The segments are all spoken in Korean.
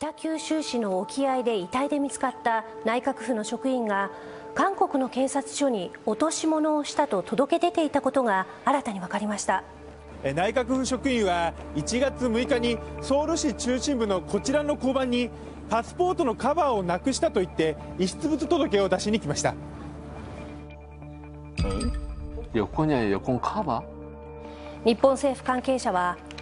北九州市の沖合で遺体で見つかった内閣府の職員が韓国の警察署に落とし物をしたと届け出ていたことが新たに分かりました。内閣府職員は1月6日にソウル市中心部のこちらの交番にパスポートのカバーをなくしたと言って遺失物届を出しに来ました。日本政府関係者は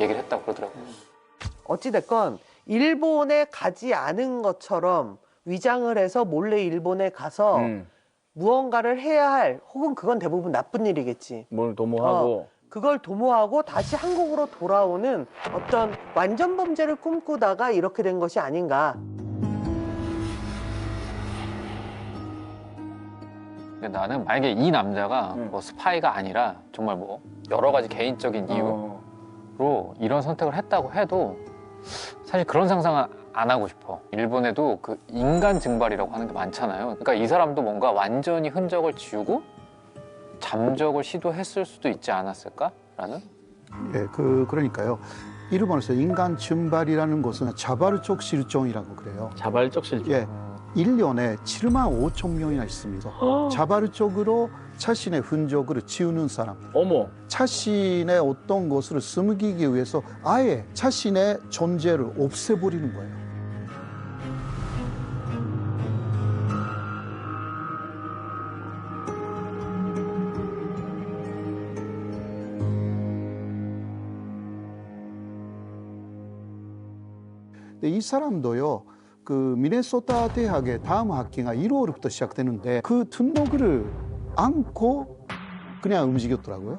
얘기를 했다고 그러더라고요. 어찌됐건 일본에 가지 않은 것처럼 위장을 해서 몰래 일본에 가서 음, 무언가를 해야 할 혹은 그건 대부분 나쁜 일이겠지. 뭘 도모하고 그걸 도모하고 다시 한국으로 돌아오는 어떤 완전 범죄를 꿈꾸다가 이렇게 된 것이 아닌가. 근데 나는 만약에 이 남자가 음. 뭐 스파이가 아니라 정말 뭐 여러 가지 개인적인 이유 로 어, 이런 선택을 했다고 해도 사실 그런 상상은 안 하고 싶어. 일본에도 그 인간 증발이라고 하는 게 많잖아요. 그러니까 이 사람도 뭔가 완전히 흔적을 지우고 잠적을 시도했을 수도 있지 않았을까라는 예, 그 그러니까요. 일본에서 인간 증발이라는 것은 자발적 실종이라고 그래요. 자발적 실종. 예. 1년에 7만 5천 명이나 있습니다. 자발적으로 자신의 흔적을 지우는 사람, 어머, 자신의 어떤 것을 숨기기 위해서 아예 자신의 존재를 없애버리는 거예요. 이 사람도요, 그 미네소타 대학의 다음 학기가 1월부터 시작되는데 그 등록을 안고 그냥 움직였더라고요.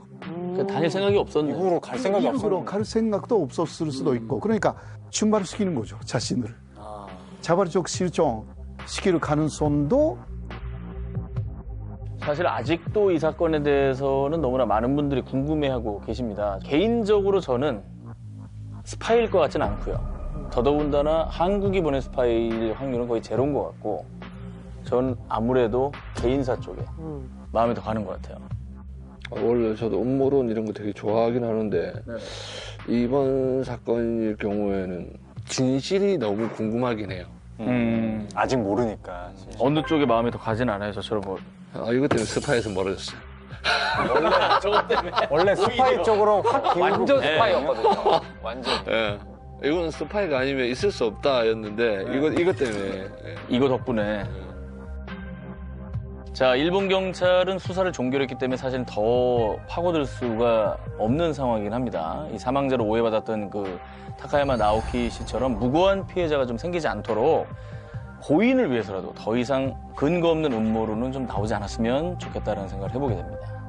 그 다닐 생각이 없었네. 이후로 갈 생각이 없었는데 갈 생각도 없었을 수도 있고 그러니까 증발시키는 거죠 자신을 아, 자발적 실종 시킬 가능성도 사실 아직도 이 사건에 대해서는 너무나 많은 분들이 궁금해하고 계십니다. 개인적으로 저는 스파이일 것 같지는 않고요. 더더군다나 한국이 보낸 스파이일 확률은 거의 제로인 것 같고, 전 아무래도 개인사 쪽에 음. 마음이 더 가는 것 같아요. 원래 저도 음모론 이런 거 되게 좋아하긴 하는데 이번 사건일 경우에는 진실이 너무 궁금하긴 해요. 음, 아직 모르니까 어느 쪽에 마음이 더 가진 않아요, 저처럼 뭐. 아 이것 때문에 스파에서 멀어졌어요. 저것 때문에. 원래 스파이 쪽으로 확 기울고 완전 네. 스파이였거든요. 완전. 예. 이건 스파이가 아니면 있을 수 없다였는데 이거 이것 때문에 예. 이거 덕분에. 자, 일본 경찰은 수사를 종결했기 때문에 사실 더 파고들 수가 없는 상황이긴 합니다. 이 사망자로 오해받았던 그 타카야마 나오키 씨처럼 무고한 피해자가 좀 생기지 않도록 고인을 위해서라도 더 이상 근거 없는 음모론은 좀 나오지 않았으면 좋겠다는 생각을 해보게 됩니다.